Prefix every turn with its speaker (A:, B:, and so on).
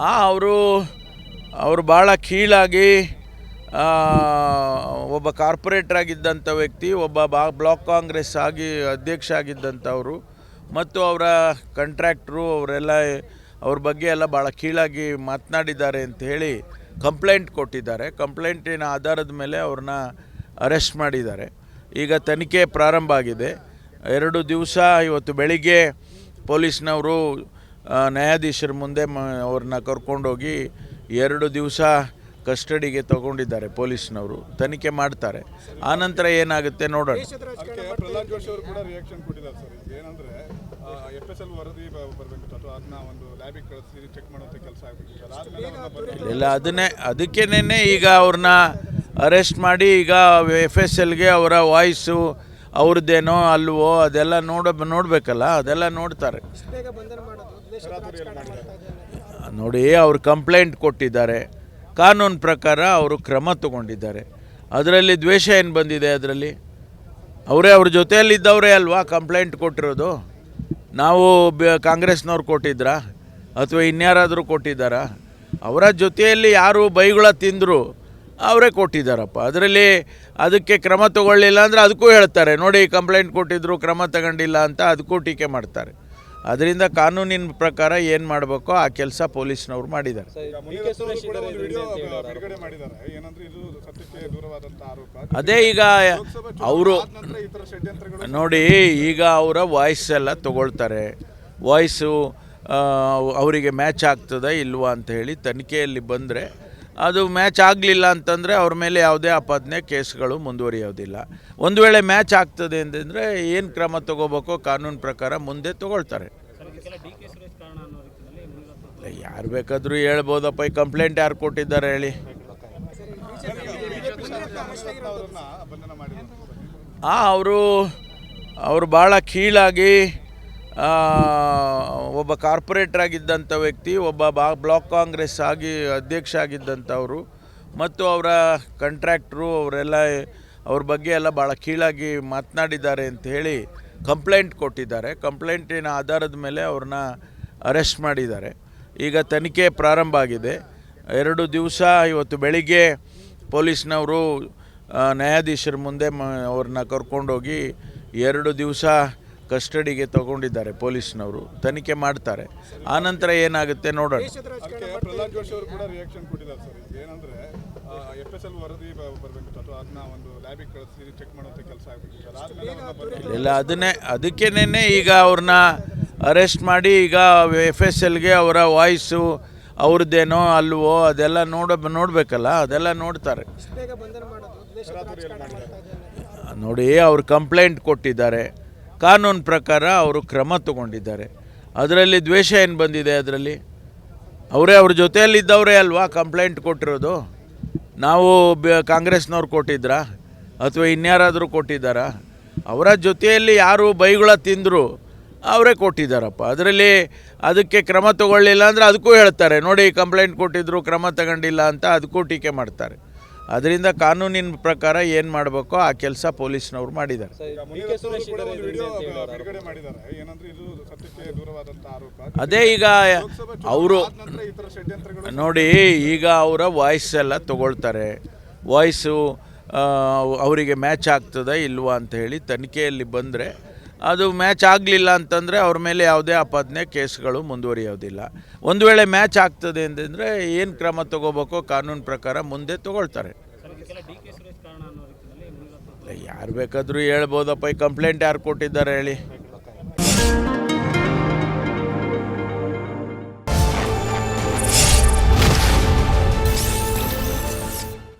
A: ಆ, ಅವರು ಅವರು ಭಾಳ ಕೀಳಾಗಿ ಒಬ್ಬ ಕಾರ್ಪೊರೇಟರ್ ಆಗಿದ್ದಂಥ ವ್ಯಕ್ತಿ, ಒಬ್ಬ ಬಾ, ಬ್ಲಾಕ್ ಕಾಂಗ್ರೆಸ್ ಆಗಿ ಅಧ್ಯಕ್ಷ ಆಗಿದ್ದಂಥವರು ಮತ್ತು ಅವರ ಕಾಂಟ್ರಾಕ್ಟ್ರು ಅವರೆಲ್ಲ, ಅವ್ರ ಬಗ್ಗೆ ಎಲ್ಲ ಭಾಳ ಕೀಳಾಗಿ ಮಾತನಾಡಿದ್ದಾರೆ ಅಂತ ಹೇಳಿ ಕಂಪ್ಲೇಂಟ್ ಕೊಟ್ಟಿದ್ದಾರೆ. ಕಂಪ್ಲೇಂಟಿನ ಆಧಾರದ ಮೇಲೆ ಅವ್ರನ್ನ ಅರೆಸ್ಟ್ ಮಾಡಿದ್ದಾರೆ. ಈಗ ತನಿಖೆ ಪ್ರಾರಂಭ ಆಗಿದೆ. ಎರಡು ದಿವಸ ಇವತ್ತು ಬೆಳಿಗ್ಗೆ ಪೊಲೀಸ್ನವರು ನ್ಯಾಯಾಧೀಶರ ಮುಂದೆ ಮ ಅವ್ರನ್ನ ಕರ್ಕೊಂಡೋಗಿ ಎರಡು ದಿವಸ ಕಸ್ಟಡಿಗೆ ತಗೊಂಡಿದ್ದಾರೆ ಪೊಲೀಸ್ನವರು ತನಿಖೆ ಮಾಡ್ತಾರೆ. ಆನಂತರ ಏನಾಗುತ್ತೆ ನೋಡೋಣ.
B: ಪ್ರಹ್ಲಾದ್ ಜೋಶಿ ಅವರು ಕೂಡ ರಿಯಾಕ್ಷನ್ ಕೊಟ್ಟಿದ್ದಾರೆ ಸರ್. ಏನಂದ್ರೆ ಎಫ್ ಎಸ್ ಎಲ್ ವರದಿ ಬರಬೇಕಿತ್ತು ಅಥವಾ ಅದನ್ನ ಒಂದು ಲ್ಯಾಬಿಗೆ ಕಳಿಸಿ ಚೆಕ್ ಮಾಡುವಂಥ ಕೆಲಸ ಆಗಬೇಕಿತ್ತು ಅದಾದ್ಮೇಲೆ ಅವ್ರನ್ನ
A: ಇಲ್ಲ ಅದನ್ನೇ ಅದಕ್ಕೇನೆ ಈಗ ಅವ್ರನ್ನ ಅರೆಸ್ಟ್ ಮಾಡಿ ಈಗ ಎಫ್ ಎಸ್ ಎಲ್ಗೆ ಅವರ ವಾಯ್ಸು ಅವ್ರದ್ದೇನೋ ಅಲ್ವೋ ಅದೆಲ್ಲ ನೋಡ ನೋಡಬೇಕಲ್ಲ, ಅದೆಲ್ಲ ನೋಡ್ತಾರೆ. ನೋಡಿ, ಅವರು ಕಂಪ್ಲೇಂಟ್ ಕೊಟ್ಟಿದ್ದಾರೆ. ಕಾನೂನು ಪ್ರಕಾರ ಅವರು ಕ್ರಮ ತಗೊಂಡಿದ್ದಾರೆ. ಅದರಲ್ಲಿ ದ್ವೇಷ ಏನು ಬಂದಿದೆ ಅದರಲ್ಲಿ? ಅವರೇ ಅವ್ರ ಜೊತೆಯಲ್ಲಿದ್ದವರೇ ಅಲ್ವಾ ಕಂಪ್ಲೇಂಟ್ ಕೊಟ್ಟಿರೋದು? ನಾವು ಕಾಂಗ್ರೆಸ್ನವ್ರು ಕೊಟ್ಟಿದ್ರಾ? ಅಥವಾ ಇನ್ಯಾರಾದರೂ ಕೊಟ್ಟಿದ್ದಾರಾ? ಅವರ ಜೊತೆಯಲ್ಲಿ ಯಾರು ಬೈಗುಳ ತಿಂದರು? ಅವರೇ ಕೊಟ್ಟಿದ್ದಾರಪ್ಪ. ಅದರಲ್ಲಿ ಅದಕ್ಕೆ ಕ್ರಮ ತಗೊಳ್ಳಿಲ್ಲ ಅಂದರೆ ಅದಕ್ಕೂ ಹೇಳ್ತಾರೆ ನೋಡಿ ಕಂಪ್ಲೇಂಟ್ ಕೊಟ್ಟಿದ್ರು ಕ್ರಮ ತಗೊಂಡಿಲ್ಲ ಅಂತ ಅದಕ್ಕೂ ಟೀಕೆ ಮಾಡ್ತಾರೆ. ಅದರಿಂದ ಕಾನೂನಿನ ಪ್ರಕಾರ ಏನು ಮಾಡಬೇಕೋ ಆ ಕೆಲಸ ಪೊಲೀಸ್ನವ್ರು ಮಾಡಿದ್ದಾರೆ.
B: ಈಗ ಮುನಿರತ್ನ ಅವರು ಕೂಡ ವಿಡಿಯೋ ಬಿಡುಗಡೆ ಮಾಡಿದ್ದಾರೆ. ಏನಂದ್ರೆ ಇದು ಸತ್ಯಕ್ಕೆ ದೂರವಾದಂಥ ಆರೋಪ.
A: ಅದೇ ಈಗ ಅವರು
B: ಆದ ನಂತರ ಈ ಥರ ಷಡ್ಯಂತ್ರಗಳು
A: ನೋಡಿ ಈಗ ಅವರ ವಾಯ್ಸ್ ಎಲ್ಲ ತಗೊಳ್ತಾರೆ. ವಾಯ್ಸು ಅವರಿಗೆ ಮ್ಯಾಚ್ ಆಗ್ತದ ಇಲ್ವಾ ಅಂತ ಹೇಳಿ ತನಿಖೆಯಲ್ಲಿ ಬಂದರೆ ಅದು ಮ್ಯಾಚ್ ಆಗಲಿಲ್ಲ ಅಂತಂದರೆ ಅವ್ರ ಮೇಲೆ ಯಾವುದೇ ಆಪಾದನೆ ಕೇಸ್ಗಳು ಮುಂದುವರಿಯೋದಿಲ್ಲ. ಒಂದು ವೇಳೆ ಮ್ಯಾಚ್ ಆಗ್ತದೆ ಅಂತಂದರೆ ಏನು ಕ್ರಮ ತಗೋಬೇಕೋ ಕಾನೂನು ಪ್ರಕಾರ ಮುಂದೆ ತಗೊಳ್ತಾರೆ. ಯಾರು ಬೇಕಾದರೂ ಹೇಳ್ಬೋದಪ್ಪ, ಈ ಕಂಪ್ಲೇಂಟ್ ಯಾರು ಕೊಟ್ಟಿದ್ದಾರೆ ಹೇಳಿ. ಹಾಂ ಅವರು ಅವರು ಭಾಳ ಕೀಳಾಗಿ ಒಬ್ಬ ಕಾರ್ಪೊರೇಟರ್ ಆಗಿದ್ದಂಥ ವ್ಯಕ್ತಿ, ಒಬ್ಬ ಬಾ, ಬ್ಲಾಕ್ ಕಾಂಗ್ರೆಸ್ ಆಗಿ ಅಧ್ಯಕ್ಷ ಆಗಿದ್ದಂಥವರು ಮತ್ತು ಅವರ ಕಾಂಟ್ರಾಕ್ಟ್ರು ಅವರೆಲ್ಲ, ಅವ್ರ ಬಗ್ಗೆ ಎಲ್ಲ ಭಾಳ ಕೀಳಾಗಿ ಮಾತನಾಡಿದ್ದಾರೆ ಅಂತ ಹೇಳಿ ಕಂಪ್ಲೇಂಟ್ ಕೊಟ್ಟಿದ್ದಾರೆ. ಕಂಪ್ಲೇಂಟಿನ ಆಧಾರದ ಮೇಲೆ ಅವ್ರನ್ನ ಅರೆಸ್ಟ್ ಮಾಡಿದ್ದಾರೆ. ಈಗ ತನಿಖೆ ಪ್ರಾರಂಭ ಆಗಿದೆ. ಎರಡು ದಿವಸ ಇವತ್ತು ಬೆಳಿಗ್ಗೆ ಪೊಲೀಸ್ನವರು ನ್ಯಾಯಾಧೀಶರ ಮುಂದೆ ಮ, ಅವ್ರನ್ನ ಕರ್ಕೊಂಡೋಗಿ ಎರಡು ದಿವಸ ಕಸ್ಟಡಿಗೆ ತಗೊಂಡಿದ್ದಾರೆ ಪೊಲೀಸ್ನವರು ತನಿಖೆ ಮಾಡ್ತಾರೆ. ಆನಂತರ ಏನಾಗುತ್ತೆ ನೋಡೋಣ.
B: ಪ್ರಹ್ಲಾದ್ ಜೋಶಿ ಅವರು ಕೂಡ ರಿಯಾಕ್ಷನ್ ಕೊಟ್ಟಿದ್ದಾರೆ ಸರ್. ಏನಂದ್ರೆ ಎಫ್ ಎಸ್ ಎಲ್ ವರದಿ ಬರಬೇಕಿತ್ತು ಅಥವಾ ಅದನ್ನ ಒಂದು ಲ್ಯಾಬಿಗೆ ಕಳಿಸಿ ಚೆಕ್ ಮಾಡುವಂಥ ಕೆಲಸ ಆಗಬೇಕಿತ್ತು
A: ಇಲ್ಲ ಅದನ್ನೇ ಅದಕ್ಕೇನೆ ಈಗ ಅವ್ರನ್ನ ಅರೆಸ್ಟ್ ಮಾಡಿ ಈಗ ಎಫ್ ಎಸ್ ಎಲ್ಗೆ ಅವರ ವಾಯ್ಸು ಅವ್ರದ್ದೇನೋ ಅಲ್ವೋ ಅದೆಲ್ಲ ನೋಡ ನೋಡಬೇಕಲ್ಲ ಅದೆಲ್ಲ ನೋಡ್ತಾರೆ. ನೋಡಿ ಅವ್ರು ಕಂಪ್ಲೇಂಟ್ ಕೊಟ್ಟಿದ್ದಾರೆ. ಕಾನೂನು ಪ್ರಕಾರ ಅವರು ಕ್ರಮ ತಗೊಂಡಿದ್ದಾರೆ. ಅದರಲ್ಲಿ ದ್ವೇಷ ಏನು ಬಂದಿದೆ ಅದರಲ್ಲಿ? ಅವರೇ ಅವ್ರ ಜೊತೆಯಲ್ಲಿದ್ದವರೇ ಅಲ್ವಾ ಕಂಪ್ಲೇಂಟ್ ಕೊಟ್ಟಿರೋದು? ನಾವು ಕಾಂಗ್ರೆಸ್ನವ್ರು ಕೊಟ್ಟಿದ್ರಾ? ಅಥವಾ ಇನ್ಯಾರಾದರೂ ಕೊಟ್ಟಿದ್ದಾರಾ? ಅವರ ಜೊತೆಯಲ್ಲಿ ಯಾರು ಬೈಗುಳ ತಿಂದರು, ಅವರೇ ಕೊಟ್ಟಿದ್ದಾರಪ್ಪ. ಅದರಲ್ಲಿ ಅದಕ್ಕೆ ಕ್ರಮ ತಗೊಳ್ಳಿಲ್ಲ ಅಂದರೆ ಅದಕ್ಕೂ ಹೇಳ್ತಾರೆ, ನೋಡಿ ಕಂಪ್ಲೇಂಟ್ ಕೊಟ್ಟಿದ್ರು, ಕ್ರಮ ತಗೊಂಡಿಲ್ಲ ಅಂತ ಅದಕ್ಕೂ ಟೀಕೆ ಮಾಡ್ತಾರೆ. ಅದರಿಂದ ಕಾನೂನಿನ ಪ್ರಕಾರ ಏನು ಮಾಡಬೇಕೋ ಆ ಕೆಲಸ ಪೊಲೀಸ್ನವ್ರು ಮಾಡಿದ್ದಾರೆ.
B: ಈಗ ಮುನಿರತ್ನ ಅವರು ವಿಡಿಯೋ ಬಿಡುಗಡೆ ಮಾಡಿದ್ದಾರೆ. ಏನಂದ್ರೆ ಇದು ಸತ್ಯಕ್ಕೆ ದೂರವಾದಂಥ ಆರೋಪ.
A: ಅದೇ ಈಗ ಅವರು ನೋಡಿ ಈಗ ಅವರ ವಾಯ್ಸ್ ಎಲ್ಲ ತಗೊಳ್ತಾರೆ. ವಾಯ್ಸು ಅವರಿಗೆ ಮ್ಯಾಚ್ ಆಗ್ತದ ಇಲ್ವಾ ಅಂತ ಹೇಳಿ ತನಿಖೆಯಲ್ಲಿ ಬಂದರೆ ಅದು ಮ್ಯಾಚ್ ಆಗಲಿಲ್ಲ ಅಂತಂದರೆ ಅವ್ರ ಮೇಲೆ ಯಾವುದೇ ಆಪಾದನೆ ಕೇಸ್ಗಳು ಮುಂದುವರಿಯೋದಿಲ್ಲ. ಒಂದು ವೇಳೆ ಮ್ಯಾಚ್ ಆಗ್ತದೆ ಅಂತಂದರೆ ಏನು ಕ್ರಮ ತಗೋಬೇಕೋ ಕಾನೂನು ಪ್ರಕಾರ ಮುಂದೆ ತಗೊಳ್ತಾರೆ. ಯಾರು ಬೇಕಾದರೂ ಹೇಳ್ಬೋದಪ್ಪ, ಈ ಕಂಪ್ಲೇಂಟ್ ಯಾರು ಕೊಟ್ಟಿದ್ದಾರೆ ಹೇಳಿ.